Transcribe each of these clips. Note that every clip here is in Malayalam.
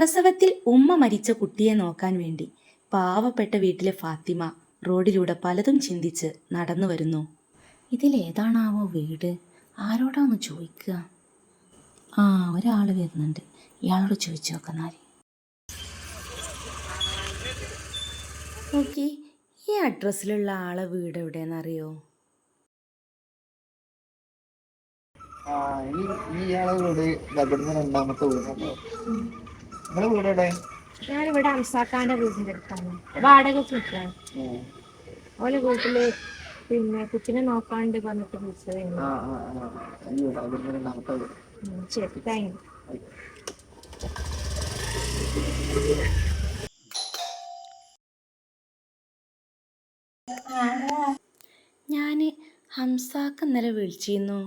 പ്രസവത്തിൽ ഉമ്മ മരിച്ച കുട്ടിയെ നോക്കാൻ വേണ്ടി പാവപ്പെട്ട വീട്ടിലെ ഫാത്തിമ റോഡിലൂടെ പലതും ചിന്തിച്ച് നടന്നു വരുന്നു. ഇതിലേതാണാവോ വീട്? ആരോടാന്ന് ചോദിക്കുക? ആ ഒരാൾ വരുന്നുണ്ട്. ഇയാളോട് ചോദിച്ചു നോക്കുന്നാൽ നോക്കി ഈ അഡ്രസ്സിലുള്ള ആളെ വീട് എവിടെയെന്നറിയോ ആ ഈ ഇയാളെ വീട് രണ്ടാമത്തെ വീടാണ്. വീട് എവിടെ ഞാനിവിടെ അംസാക്കാന്റെ വീടിന്റെ അടുത്താണ്. വാടക നിൽക്കുകയാണ് ഓലെ വീട്ടിൽ പിന്നെ കുട്ടിനെ നോക്കാണ്ട് വന്നിട്ട് വിളിച്ചതായിരുന്നു. ശരി താങ്ക് ഞാൻ ഹംസാക്ക് ഇന്നലെ വിളിച്ചിരുന്നു.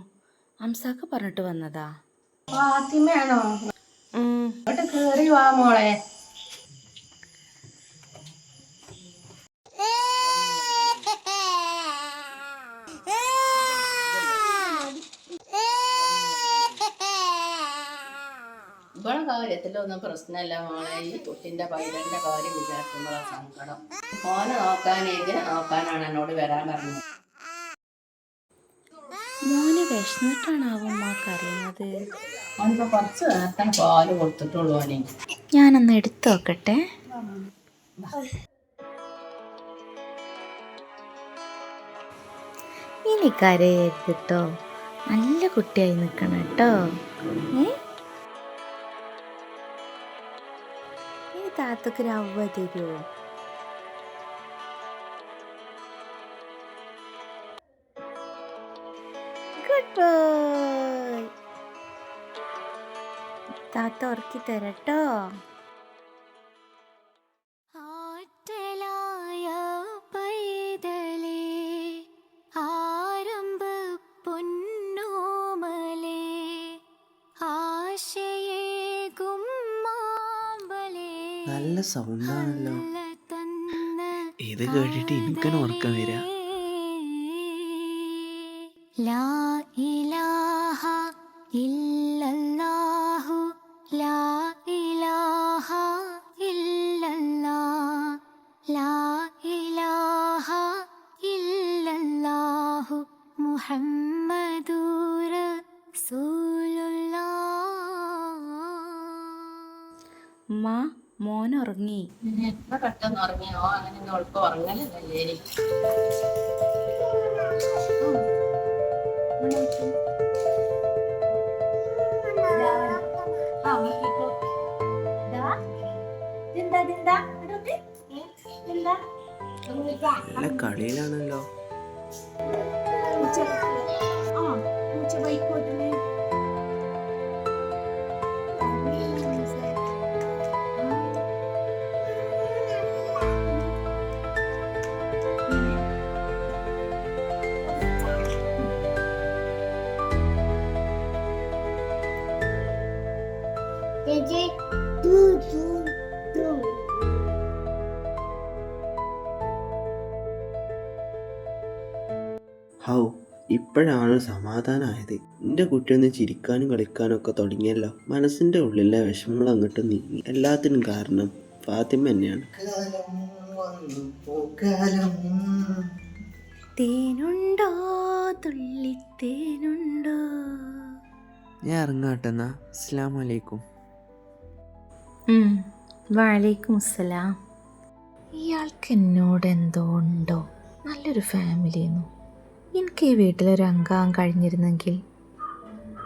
ഹംസാക്ക് പറഞ്ഞിട്ട് വന്നതാ. ഫാത്തിമയാണോ? കേറി വാ മോളെ. ഇവളെ കാര്യത്തിലൊന്നും പ്രശ്നമല്ല മോളെ. ഈ കുട്ടിന്റെ പൈതന്റെ കാര്യം വിചാരിക്കുമ്പോഴാ സങ്കടം. മോനെ നോക്കാൻ ഇതിനെ നോക്കാനാണ് എന്നോട് വരാൻ പറഞ്ഞത്? മോനെ ഉമ്മ കരയുന്നത്? കുറച്ച് പാൽ ഞാനൊന്ന് എടുത്തു നോക്കട്ടെ. ഇനി കരയരുത് നല്ല കുട്ടിയായി നിൽക്കണം കേട്ടോ ഈ താത്തക്ക് രവ തരുമോ ഗുഡ് ബോയ് താത്ത ഉറക്കി തരട്ടോ ആറ്റലായ പൈതലേ ആരംഭ പൊന്നോമലേ നല്ല സൗണ്ടാണല്ലോ. ഇത് കേട്ടിട്ട് എനിക്കാണ് ഉറക്കം വരിക ലാ മുഹമ്മദുർ ഉമ്മ മോൻ ഉറങ്ങി എത്ര പെട്ടെന്ന് ഉറങ്ങിയോ? അങ്ങനെ ഒന്നും എളുപ്പം ഉറങ്ങലല്ലേ എനിക്ക് നല്ല കളിയിലാണല്ലോ ഹൗ ഇപ്പോഴാണ് സമാധാനമായത് എന്റെ കുട്ടി ഒന്ന് ചിരിക്കാനും കളിക്കാനും ഒക്കെ തുടങ്ങിയല്ലോ. മനസ്സിന്റെ ഉള്ളിലെ വിഷമങ്ങൾ അങ്ങോട്ട് നീങ്ങി. എല്ലാത്തിനും കാരണം ഫാത്തിമ തന്നെയാണ്. തേനുണ്ടോ? തുള്ളിത്തേനുണ്ടോ ഞാൻ ഇറങ്ങാട്ടെന്നാ അസ്സാം വലൈക്കും വാലേക്കും അസ്സലാം. ഇയാൾക്ക് എന്നോട് എന്തോ ഉണ്ടോ? നല്ലൊരു ഫാമിലിയെന്നു. എനിക്ക് ഈ വീട്ടിലൊരു അംഗം കഴിഞ്ഞിരുന്നെങ്കിൽ?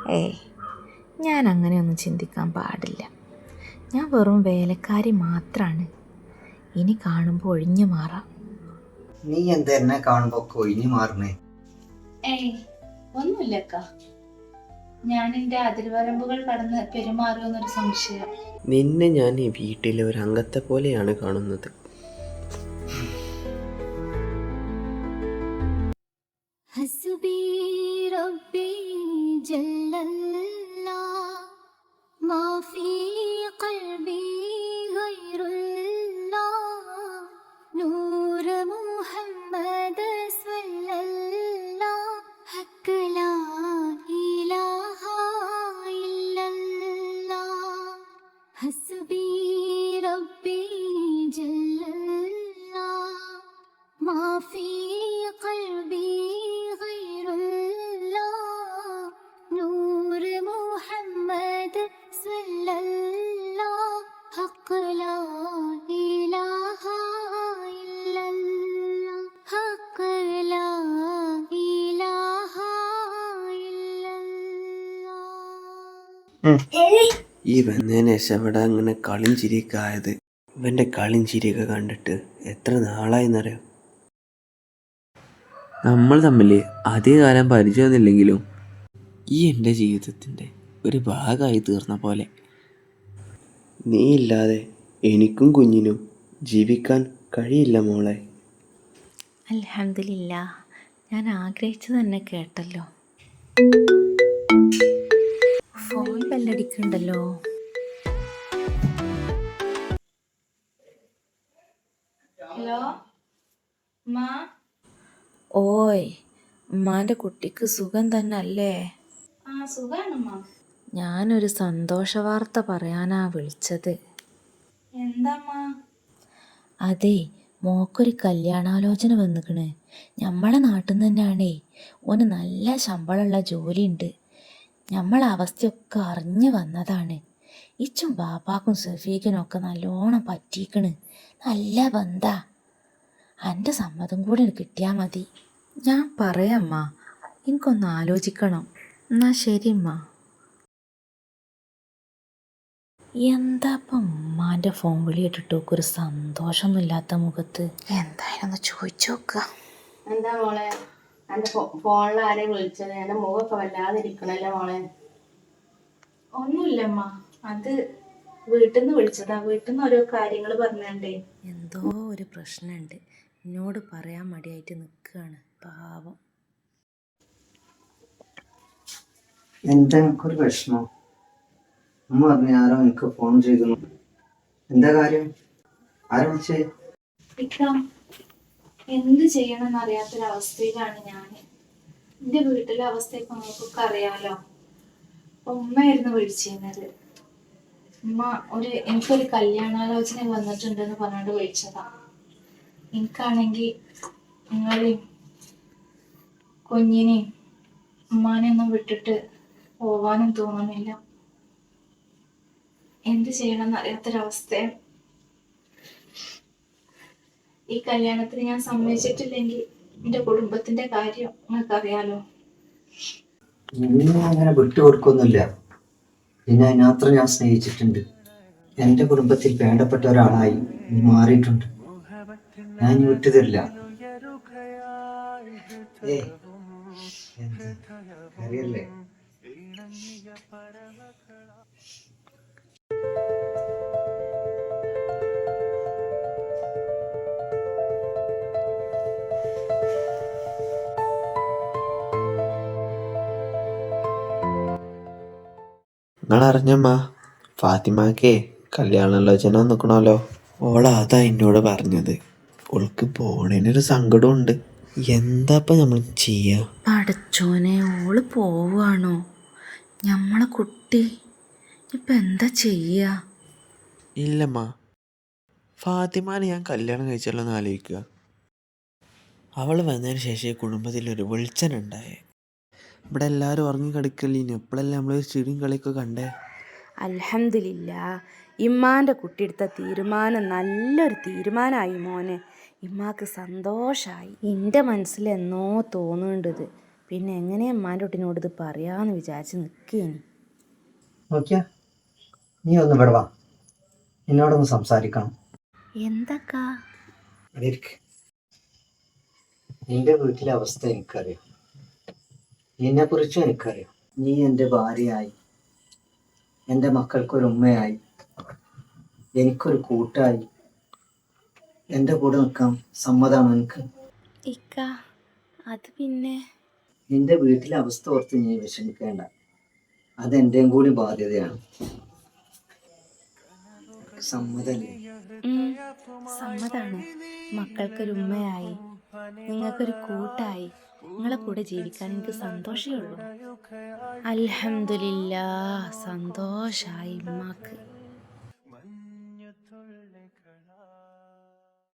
ഏയ് ഞാൻ അങ്ങനെയൊന്നും ചിന്തിക്കാൻ പാടില്ല. ഞാൻ വെറും വേലക്കാരി മാത്രമാണ് ഇനി കാണുമ്പോൾ ഒഴിഞ്ഞു മാറാം. നീ എന്താ എന്നെ കാണുമ്പോ ഒഴിഞ്ഞു മാറുന്നേ? ഏയ് ഒന്നുമില്ലക്ക. ഞാൻ എന്റെ അതിർവരമ്പുകൾ കടന്ന് പെരുമാറുമെന്നൊരു സംശയം. നിന്നെ ഞാൻ ഈ വീട്ടിലെ ഒരു അംഗത്തെ പോലെയാണ് കാണുന്നത്. 见了 ഈ വന്നതിന് ശേഷം ഇവിടെ അങ്ങനെ കളിയും ചിരിയൊക്കെ ആയത്. ഇവന്റെ ചിരിയൊക്കെ കണ്ടിട്ട് എത്ര നാളായിന്നറിയോ? നമ്മൾ തമ്മിൽ അധികകാലം പരിചയമൊന്നുമില്ലെങ്കിലും ഈ എന്റെ ജീവിതത്തിന്റെ ഒരു ഭാഗമായി തീർന്ന പോലെ. നീ ഇല്ലാതെ എനിക്കും കുഞ്ഞിനും ജീവിക്കാൻ കഴിയില്ല മോളെ. അലഹമില്ല ഞാൻ ആഗ്രഹിച്ചു തന്നെ കേട്ടല്ലോ. ഫോൺ ബെല്ലടിക്കണ്ടല്ലോ? ഹലോ ഓയ് ഉമ്മാന്റെ കുട്ടിക്ക് സുഖം തന്നെ അല്ലേ ഞാനൊരു സന്തോഷ വാർത്ത പറയാനാ വിളിച്ചത്. അതെ മോക്കൊരു കല്യാണാലോചന വന്നിക്കണ്. ഞമ്മളെ നാട്ടിൽ നിന്ന് തന്നെയാണേ ഓന് നല്ല ശമ്പളമുള്ള ജോലിയുണ്ട് ഞമ്മളെ അവസ്ഥയൊക്കെ അറിഞ്ഞു വന്നതാണ്. ഇച്ചും ബാപ്പാക്കും സഫീഖിനും ഒക്കെ നല്ലോണം പറ്റിക്കണ് നല്ല ബന്ധാ. എന്റെ സമ്മതം കൂടെ കിട്ടിയാൽ മതി. ഞാൻ പറയാമ്മ എനിക്കൊന്ന് ആലോചിക്കണം. എന്നാ ശരി അമ്മ. എന്താപ്പം ഉമ്മാന്റെ ഫോൺ വിളി ഇട്ടിട്ട് ഒരു സന്തോഷമൊന്നുമില്ലാത്ത മുഖത്ത്? എന്തായാലും ഒന്ന് ചോദിച്ചു നോക്കുക എന്താ മോളെ? എന്റെ ഫോണിൽ ആരെ വിളിച്ചത്? എന്റെ മുഖമൊക്കെ വല്ലാതെ ഇരിക്കണല്ലേ മോളെ? ഒന്നുമില്ലമ്മ. അത് വീട്ടിൽ നിന്ന് വിളിച്ചതാ. വീട്ടിൽ നിന്ന് ഓരോ കാര്യങ്ങൾ പറഞ്ഞേ എന്തോ ഒരു പ്രശ്നമുണ്ട് എന്നോട് പറയാൻ മടിയായിട്ട് നിൽക്കുകയാണ് പാവം. എന്താ എനിക്കൊരു വിഷമം അമ്മ പറഞ്ഞു ആരോ എനിക്ക് ഫോൺ ചെയ്തു. എന്താ കാര്യം? ആരോ വിളിച്ചേ? എന്ത് ചെയ്യണമെന്ന് അറിയാത്തൊരവസ്ഥയിലാണ് ഞാൻ. എന്റെ വീട്ടിലെ അവസ്ഥയൊക്കെ നമുക്കൊക്കെ അറിയാലോ. അപ്പൊ ഉമ്മയായിരുന്നു വിളിച്ചിരുന്നത്. ഉമ്മ ഒരു എനിക്കൊരു കല്യാണാലോചന വന്നിട്ടുണ്ടെന്ന് പറഞ്ഞുകൊണ്ട് വിളിച്ചതാ. എനിക്കാണെങ്കിൽ നിങ്ങളെയും കുഞ്ഞിനെയും ഉമ്മാനെയൊന്നും വിട്ടിട്ട് പോവാനും തോന്നുന്നില്ല. എന്ത് ചെയ്യണമെന്ന് അറിയാത്തൊരവസ്ഥയാണ് ഈ കല്യാണത്തിന് ഞാൻ സമ്മതിച്ചിട്ടില്ലെങ്കിൽ എന്റെ കുടുംബത്തിന്റെ കാര്യം നിങ്ങൾക്ക് അറിയാലോ അങ്ങനെ വിട്ടുകൊടുക്കൊന്നുമില്ല പിന്നെ അതിനത്ര ഞാൻ സ്നേഹിച്ചിട്ടുണ്ട്. എന്റെ കുടുംബത്തിൽ വേണ്ടപ്പെട്ട ഒരാളായി നീ മാറിയിട്ടുണ്ട്. ഞാൻ വിട്ടുതരില്ല. ഏയ്, അറിഞ്ഞമ്മ ഫാത്തിമാക്കേ കല്യാണാലോചന നിൽക്കണമല്ലോ ഓള അതാ എന്നോട് പറഞ്ഞത്. ഓൾക്ക് പോണേനൊരു സങ്കടമുണ്ട് എന്താപ്പ നമ്മൾ ചെയ്യുക അടച്ചോനെ ഓൾ പോവാണോ? ഞമ്മളെ കുട്ടി ഇപ്പം എന്താ ചെയ്യുക ഇല്ലമ്മ. ഫാത്തിമാനെ ഞാൻ കല്യാണം കഴിച്ചല്ലോ എന്ന് ആലോചിക്കുക. അവൾ വന്നതിന് ശേഷം ഈ കുടുംബത്തിൽ ഒരു വെളിച്ചന ഉണ്ടായേ. ഇവിടെ എല്ലാവരും ഉറങ്ങി കിടക്കല്ലേ ഇനി എപ്പോഴല്ലേ നമ്മൾ ചിരിയും കളിയൊക്കെ കണ്ടേ? അലഹമില്ല ഇമ്മാന്റെ കുട്ടിയെടുത്ത തീരുമാനം നല്ലൊരു തീരുമാനമായി മോനെ. ഇമ്മാക്ക് സന്തോഷമായി എന്റെ മനസ്സിൽ എന്നോ തോന്നുന്നുണ്ടത്. പിന്നെ എങ്ങനെ അമ്മാന്റെ കുട്ടിനോട് ഇത് പറയാമെന്ന് വിചാരിച്ച് നിൽക്കേനി നോക്കിയാ നീ ഒന്ന് ഇവിടെ വാ. എന്നോടൊന്ന് സംസാരിക്കണം. എന്തൊക്കെ. നിന്റെ വീട്ടിലെ അവസ്ഥ എനിക്കറിയാം. നിന്നെ കുറിച്ച് എനിക്കറിയാം. നീ എന്റെ ഭാര്യയായി. എന്റെ മക്കൾക്കൊരു ഉമ്മയായി. എനിക്കൊരു കൂട്ടായി. എന്റെ കൂടെ നിൽക്കാൻ സമ്മതമാണ് എനിക്ക് ഇക്ക അത് പിന്നെ? നിന്റെ വീട്ടിലെ അവസ്ഥ ഓർത്ത് നീ വിഷമിക്കേണ്ട. അത് എന്റെയും കൂടി ബാധ്യതയാണ്. സമ്മതല്ലേ? സമ്മതാണ്. മക്കൾക്കൊരു ഉമ്മയായി. നിങ്ങൾക്കൊരു കൂട്ടായി. നിങ്ങളെ കൂടെ ജീവിക്കാൻ എനിക്ക് സന്തോഷമേ ഉള്ളൂ. അലഹമില്ല സന്തോഷായി ഉമ്മാക്ക്.